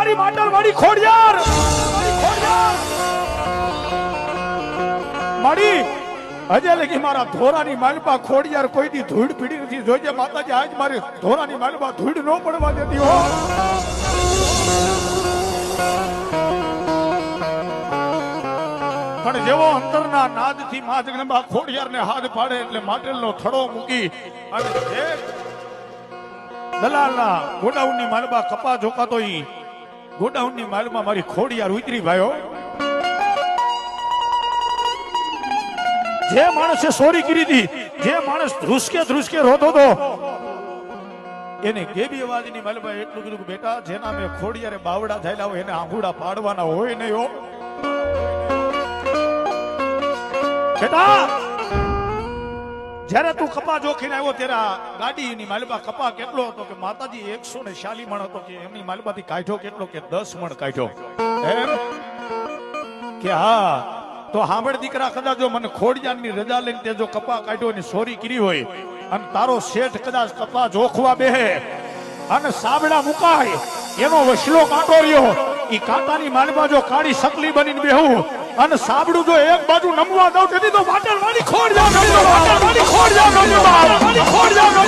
મારી માટલ મારી ખોડિયાર, મારી હજે લગી મારા ધોરાની માલપા ખોડિયાર કોઈ દી ધૂળ પીડી નથી. જોજે માતાજી, આજ મારી ધોરાની માલપા ધૂળ ન પડવા દેતી હો. પણ જેવો અંતરના નાદથી મા જગદંબા ખોડિયારને હાથ પાડે એટલે માટેલનો થડો મૂકી અને દલાલના ગોડાઉનની માલબા કપા જોકાતો ઈ ગોડાઉનની માલમાં મારી ખોડિયાર ઉતરી ભાઈઓ જે માણસે સોરી કરી હતી, જે માણસ ધ્રુસકે ધ્રુસકે રોતો હતો, એને ગેબી અવાજની માલમાં એટલું કીધું બેટા, જેના મેં ખોડિયારે બાવડા થયેલા હોય, એને આંગુડા પાડવાના હોય નહીં બેટા જ્યારે તું કપા જોખીને આવ્યો ત્યારે આ ગાડીની માલબા કપા કેટલો હતો કે માતાજી એકસો ને શાલી મણ હતો કે એમની માલબાથી કાઢ્યો કેટલો કે દસ મણ કાઢ્યો? એમ? કે હા, તો હાંભળ દીકરા, કદાચ જો મને ખોડિયાની રજા લઈને તે જો કપા કાઢ્યો ની સોરી કરી હોય, અને તારો શેઠ કદાચ કપા જોખવા બેહે, અને સાબડા મુકાય, એનો વસલો કાંટો રહ્યો. ઈ કાંટાની માલમાં જો કાળી સકલી બનીને બેહું અને સાબડું જો એક બાજુ નમવા દઉં, તેથી તો વાટણ વાળી ખોડ જાવ ખોડ જાવ ખોડ જાવ